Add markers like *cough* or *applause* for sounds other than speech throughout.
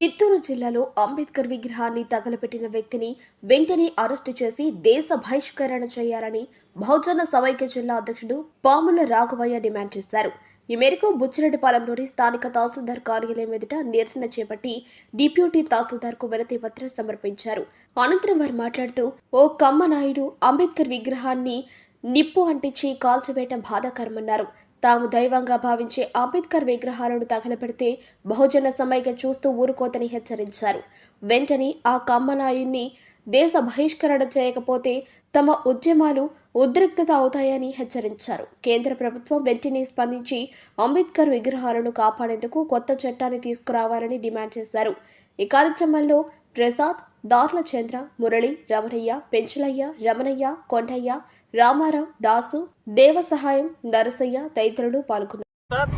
చిత్తూరు జిల్లాలో అంబేద్కర్ విగ్రహాన్ని తగలపెట్టిన వ్యక్తిని వెంటనే అరెస్టు చేసి దేశ బహిష్కరణ చేయాలని బహుజన సమైక్య జిల్లా అధ్యక్షుడు పాముల రాఘవయ్య డిమాండ్ చేశారు. ఈ మేరకు బుచ్చిరెడ్డిపాలెంలోని స్థానిక తహసీల్దార్ కార్యాలయం ఎదుట నిరసన చేపట్టి డిప్యూటీ తహసీల్దార్కు వినతి పత్రం సమర్పించారు. అనంతరం వారు మాట్లాడుతూ ఓ కమ్మ నాయుడు అంబేద్కర్ విగ్రహాన్ని నిప్పు అంటించి కాల్చివేయటం బాధాకరమన్నారు. తాము దైవంగా భావించే అంబేద్కర్ విగ్రహాలను తగలపెడితే బహుజన సమైక్య చూస్తూ ఊరుకోతని హెచ్చరించారు. వెంటనే ఆ కమ్మనాయుణ్ణి దేశ బహిష్కరణ చేయకపోతే తమ ఉద్యమాలు ఉద్రిక్తత అవుతాయని హెచ్చరించారు. కేంద్ర ప్రభుత్వం వెంటనే స్పందించి అంబేద్కర్ విగ్రహాలను కాపాడేందుకు కొత్త చట్టాన్ని తీసుకురావాలని డిమాండ్ చేశారు. ఈ కార్యక్రమంలో ప్రసాద్ దార్ల చంద్ర మురళి రమణయ్య పెంచలయ్య రమణయ్య కొండయ్య రామారావు దాసు దేవసహాయం నరసయ్య తదితరులు పాల్గొన్నారు. Sir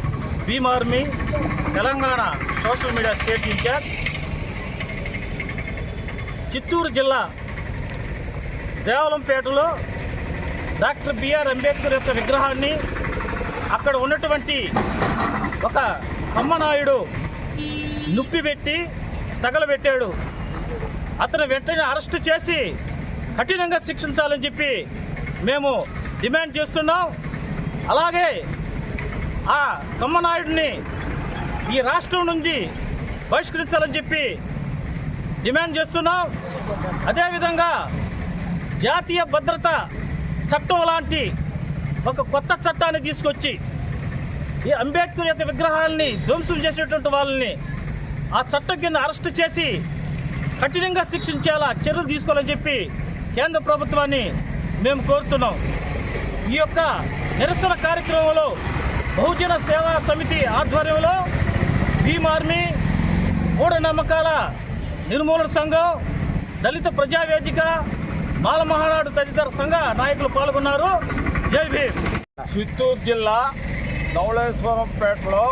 Bhim army Telangana social media state in charge. Chittoor జిల్లా దేవలంపేటలో డాక్టర్ బిఆర్ అంబేద్కర్ యొక్క విగ్రహాన్ని అక్కడ ఉన్నటువంటి ఒక కమ్మనాయుడు నుప్పిపెట్టి తగలబెట్టాడు. అతను వెంటనే అరెస్ట్ చేసి కఠినంగా శిక్షించాలని చెప్పి మేము డిమాండ్ చేస్తున్నాం. అలాగే ఆ కమ్మనాయుడిని ఈ రాష్ట్రం నుంచి బహిష్కరించాలని చెప్పి డిమాండ్ చేస్తున్నాం. అదేవిధంగా జాతీయ భద్రత చట్టం లాంటి ఒక కొత్త చట్టాన్ని తీసుకొచ్చి ఈ అంబేద్కర్ యొక్క విగ్రహాలని ధ్వంసం చేసేటువంటి వాళ్ళని ఆ చట్టం కింద అరెస్ట్ చేసి కఠినంగా శిక్షించేలా చర్యలు తీసుకోవాలని చెప్పి కేంద్ర ప్రభుత్వాన్ని మేము కోరుతున్నాం. ఈ యొక్క నిరసన కార్యక్రమంలో బహుజన సేవా సమితి ఆధ్వర్యంలో భీమ్ ఆర్మీ మూఢనమ్మకాల నిర్మూలన సంఘం దళిత ప్రజావేదిక మాల మహానాడు తదితర సంఘ నాయకులు పాల్గొన్నారు. జై భీమ్. చిత్తూరు జిల్లా ధవళేశ్వరంపేటలో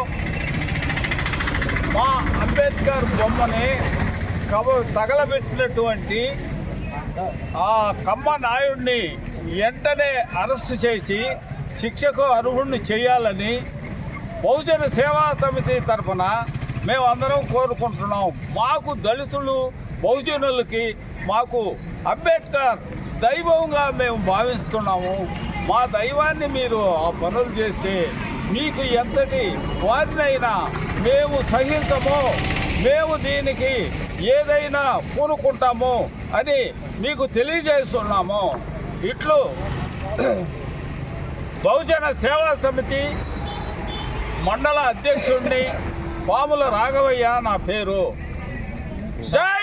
మా అంబేద్కర్ బొమ్మని కవ తగలబెట్టినటువంటి ఆ కమ్మ నాయుడిని వెంటనే అరెస్ట్ చేసి శిక్షకు అర్హుడిని చేయాలని బహుజన సేవా సమితి తరఫున మేమందరం కోరుకుంటున్నాం. మాకు దళితులు బహుజనులకి మాకు అంబేద్కర్ దైవంగా మేము భావిస్తున్నాము. మా దైవాన్ని మీరు ఆ పనులు చేస్తే మీకు ఎంతటి వారినైనా మేము సహించము. మేము దీనికి ఏదైనా పూనుకుంటాము అని మీకు తెలియజేస్తున్నాము. ఇట్లు *clears throat* బహుజన సేవా సమితి మండల అధ్యక్షుడిని పాముల రాఘవయ్య నా పేరు. జై